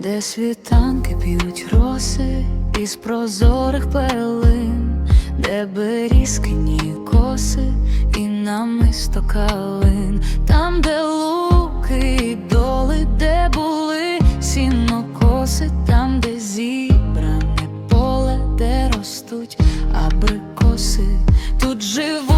де світанки п'ють роси із прозорих пелин, де берізкині коси і намисто калин, там, де луки і доли, де були сінокоси, там, де зібране поле, де ростуть абрикоси. Тут живуть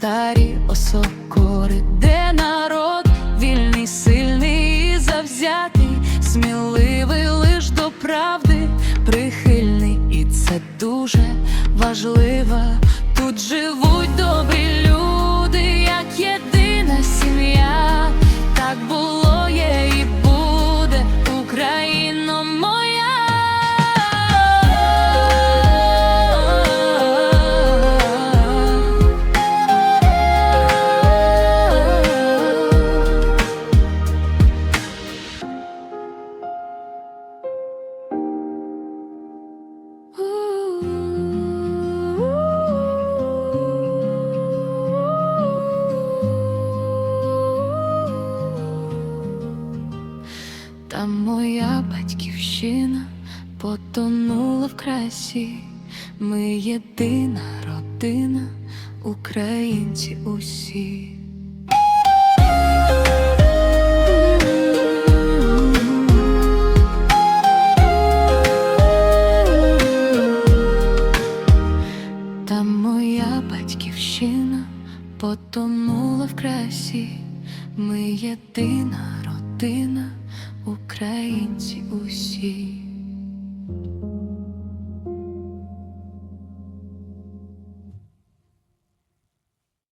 старі осокори, де народ вільний, сильний і завзятий, сміливий лиш до правди, прихильний, і це дуже важливо. Там моя батьківщина потонула в красі. Ми єдина родина, українці усі. Там моя батьківщина потонула в красі. Ми єдина родина, українці усі.